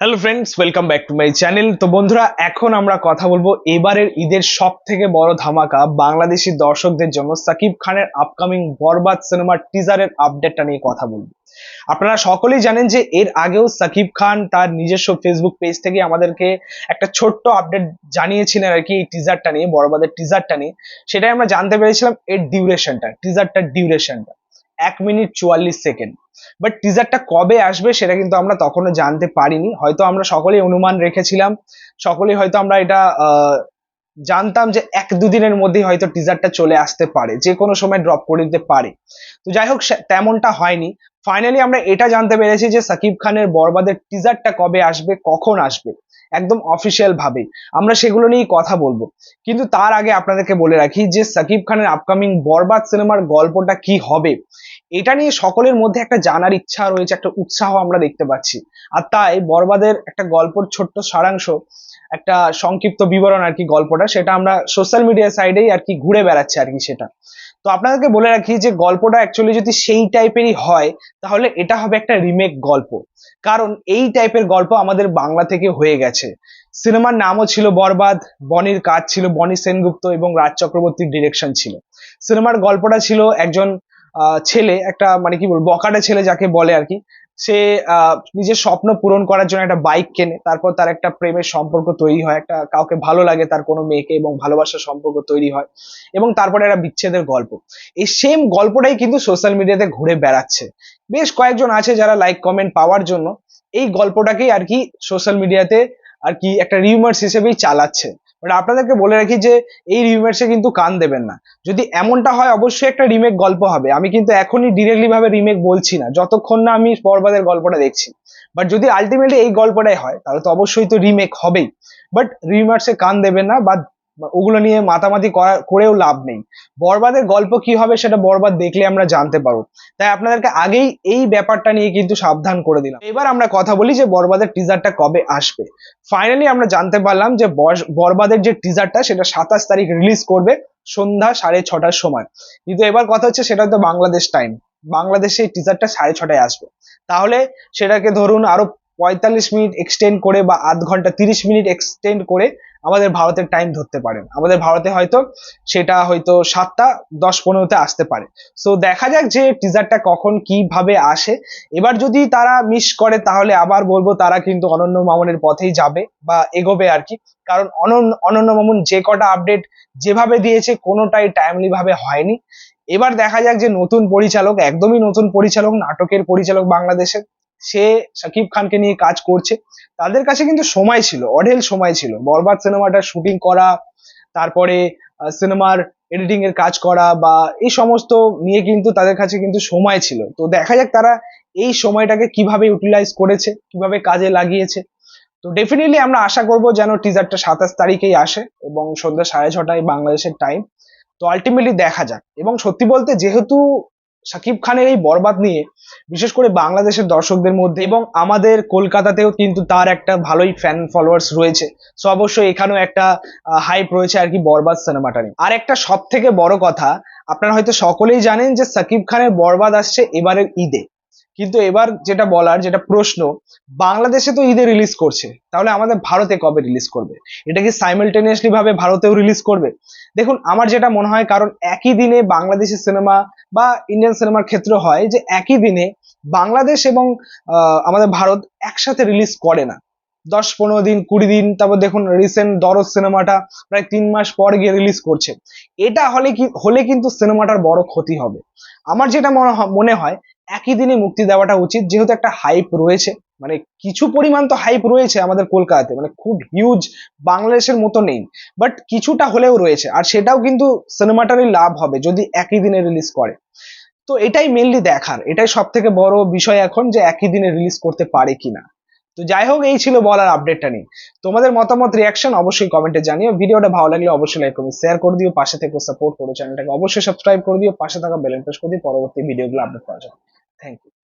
Hello friends welcome back to my channel তো বন্ধুরা, এখন আমরা কথা বলব এবারের ঈদের সব থেকে বড় ধামাকা বাংলাদেশি দর্শকদের জন্য সাকিব খানের আপকামিং বরবাদ সিনেমার টিজারের আপডেটটা নিয়ে কথা বলব। আপনারা সকলেই জানেন যে এর আগেও সাকিব খান তার নিজস্ব ফেসবুক পেজ থেকে আমাদেরকে একটা ছোট্ট আপডেট জানিয়েছিলেন আর কি এই টিজারটা নিয়ে, বরবাদের টিজারটা নিয়ে। সেটাই আমরা জানতে পেরেছিলাম এর ডিউরেশনটা টিজারটার ডিউরেশনটা এক মিনিট চুয়াল্লিশ সেকেন্ড বাট টিজারটা কবে আসবে সেটা কিন্তু আমরা তখনও জানতে পারিনি। হয়তো আমরা সকলেই অনুমান রেখেছিলাম, সকলেই হয়তো আমরা এটা জানতাম যে এক দুদিনের মধ্যেই হয়তো টিজারটা চলে আসতে পারে, যে কোনো সময় ড্রপ করে দিতে পারে। তো যাই হোক তেমনটা হয়নি। ফাইনালি আমরা এটা জানতে পেরেছি যে সাকিব খানের বরবাদের টিজারটা কবে আসবে, কখন আসবে। একদম অফিসিয়াল ভাবে। আমরা সেগুলো নিয়েই কথা বলব। কিন্তু তার আগে আপনাদেরকে বলে রাখি যে সাকিব খানের আপকামিং বরবাদ সিনেমার গল্পটা কি হবে? এটা নিয়ে সকলের মধ্যে একটা জানার ইচ্ছা রয়েছে, একটা উৎসাহ আমরা দেখতে পাচ্ছি। আর তাই বরবাদের একটা গল্পর ছোট্ট সারাংশ, একটা সংক্ষিপ্ত বিবরণ আর কি গল্পটা, সেটা আমরা সোশ্যাল মিডিয়া সাইডেই আর কি ঘুরে বেড়াচ্ছে আর কি সেটা। তো আপনাদেরকে বলে রাখি যে গল্পটা অ্যাকচুয়ালি যদি সেই টাইপেরই হয়, তাহলে এটা হবে একটা রিমেক গল্প। কারণ এই টাইপের গল্প আমাদের বাংলা থেকে হয়ে গেছে। সিনেমার নামও ছিল বরবাদ, বনির কাজ ছিল, বনি সেনগুপ্ত এবং রাজ চক্রবর্তীর ডিরেকশন ছিল। সিনেমার গল্পটা ছিল একজন ছেলে, একটা মানে কি বলব, বকাটা ছেলে যাকে বলে আর কি। সে নিজের স্বপ্ন পূরণ করার জন্য একটা বাইক কেনে, তারপর তার একটা প্রেমের সম্পর্ক তৈরি হয়, একটা কাউকে ভালো লাগে তার কোনো মেয়েকে এবং ভালোবাসার সম্পর্ক তৈরি হয়, এবং তারপরে একটা বিচ্ছেদের গল্প। এই সেম গল্পটাই কিন্তু সোশ্যাল মিডিয়াতে ঘুরে বেড়াচ্ছে। বেশ কয়েকজন আছে যারা লাইক কমেন্ট পাওয়ার জন্য, এই গল্পটাকেই আর কি সোশ্যাল মিডিয়াতে আর কি একটা রিউমার্স হিসেবেই চালাচ্ছে। বাট আপনাদেরকে বলে রাখি যে, এই রিমেক্সে কিন্তু কান দেবেন না। যদি এমনটা হয়, অবশ্যই একটা রিমেক গল্প হবে। আমি কিন্তু এখনই ডিরেক্টলি ভাবে রিমেক বলছি না। যতক্ষণ না আমি পর্বাদের গল্পটা দেখছি। বাট যদি আলটিমেটলি এই গল্পটাই হয়, তাহলে তো অবশ্যই তো রিমেক হবেই। বাট রিমার্সে কান দেবেন না বা বা ওগুলো নিয়ে মাতামাতি করা- করেও লাভ নেই। বরবাদের গল্প কি হবে সেটা বরবাদ দেখলে আমরা জানতে পারব। তাই আপনাদেরকে আগেই এই ব্যাপারটা নিয়ে কিন্তু সাবধান করে দিলাম। এবার আমরা কথা বলি যে বরবাদের টিজারটা কবে আসবে। ফাইনালি আমরা জানতে পারলাম যে বরবাদের যে টিজারটা সেটা সাতাশ তারিখ রিলিজ করবে সন্ধ্যা সাড়ে ছটার সময়। কিন্তু এবার কথা হচ্ছে সেটা তো বাংলাদেশ টাইম বাংলাদেশে এই টিজারটা সাড়ে ছটায় আসবে। তাহলে সেটাকে ধরুন আরও পঁয়তাল্লিশ মিনিট এক্সটেন্ড করে বা আধ ঘণ্টা তিরিশ মিনিট এক্সটেন্ড করে আমাদের ভারতের টাইম ধরতে পারেন আমাদের ভারতে হয়তো সেটা হয়তো সাতটা, দশ পনেরোতে আসতে পারে। সো দেখা যাক যে টিজারটা কখন কীভাবে আসে। এবার যদি তারা মিস করে, তাহলে আবার বলব তারা কিন্তু অনন্য মামুনের পথেই যাবে বা এগোবে আর কি। কারণ অনন্য অনন্য মামুন যে কটা আপডেট যেভাবে দিয়েছে, কোনোটাই টাইমলি ভাবে হয়নি। এবার দেখা যাক যে নতুন পরিচালক, একদমই নতুন পরিচালক, নাটকের পরিচালক বাংলাদেশের সে শাকিব খানকে নিয়ে কাজ করছে। তাদের কাছে কিন্তু সময় ছিল, অঢেল সময় ছিল। বরবাদ সিনেমাটার শুটিং করা, তারপরে সিনেমার এডিটিং এর কাজ করা বা এই সমস্ত নিয়ে কিন্তু তাদের কাছে কিন্তু সময় ছিল। তো দেখা যাক তারা এই সময়টাকে কীভাবে ইউটিলাইজ করেছে, কীভাবে কাজে লাগিয়েছে। তো ডেফিনেটলি আমরা আশা করব যেন টিজারটা সাতাশ তারিখেই আসে এবং সন্ধ্যা সাড়ে ছটায় বাংলাদেশের টাইম তো আলটিমেটলি দেখা যাক। এবং সত্যি বলতে যেহেতু শাকিব খানের এই বরবাদ নিয়ে, বিশেষ করে বাংলাদেশের দর্শকদের মধ্যে এবং আমাদের কলকাতাতেও কিন্তু তার একটা ভালোই ফ্যান ফলোয়ার্স রয়েছে। সো অবশ্যই এখানেও একটা হাইপ রয়েছে আর কি বরবাদ সিনেমাটা নিয়ে। আর একটা সব থেকে বড় কথা, আপনারা হয়তো সকলেই জানেন যে সাকিব খানের বরবাদ আসছে এবারের ঈদে। কিন্তু এবার যেটা বলার, যেটা প্রশ্ন, বাংলাদেশে তো ঈদে রিলিজ করছে। তাহলে আমাদের ভারতে কবে রিলিজ করবে? এটা কি সাইমেলটেনিয়াসলি ভাবে ভারতেও রিলিজ করবে? দেখুন, আমার যেটা মনে হয়, কারণ একই দিনে বাংলাদেশি সিনেমা বা ইন্ডিয়ান সিনেমার ক্ষেত্রে হয় যে একই দিনে বাংলাদেশ এবং আমাদের ভারত একসাথে রিলিজ করে না। দশ, পনেরো দিন, কুড়ি দিন, তারপর দেখুন রিসেন্ট দরজ সিনেমাটা প্রায় তিন মাস পর গিয়ে রিলিজ করছে। এটা হলে কি, হলে কিন্তু সিনেমাটার বড় ক্ষতি হবে। আমার যেটা মনে হয় একই দিনে মুক্তি দেওয়াটা উচিত। যেহেতু একটা হাইপ রয়েছে মানে কিছু পরিমাণ তো হাইপ রয়েছে আমাদের কলকাতাতে মানে খুব হিউজ বাংলাদেশের মতো নেই। বাট কিছুটা হলেও রয়েছে, আর সেটাও কিন্তু সিনেমাটারই লাভ হবে যদি একই দিনে রিলিজ করে। তো এটাই মেনলি দেখার, এটাই সব থেকে বড় বিষয় এখন যে একই দিনে রিলিজ করতে পারে কিনা। তো যাই হোক এই ছিল বলার আপডেটটা নিয়ে। তোমাদের মতামত রিয়াকশন অবশ্যই কমেন্টে জানিও। ভিডিওটা ভালো লাগলে অবশ্যই লাইক করবে শেয়ার করে দিও। পাশে থেকে সাপোর্ট করো চ্যানেলটাকে অবশ্যই সাবস্ক্রাইব করে দিও। পাশে থাকা বেল প্রেস করে দিও পরবর্তী ভিডিওগুলো আপডেট করা যাবে থ্যাংক ইউ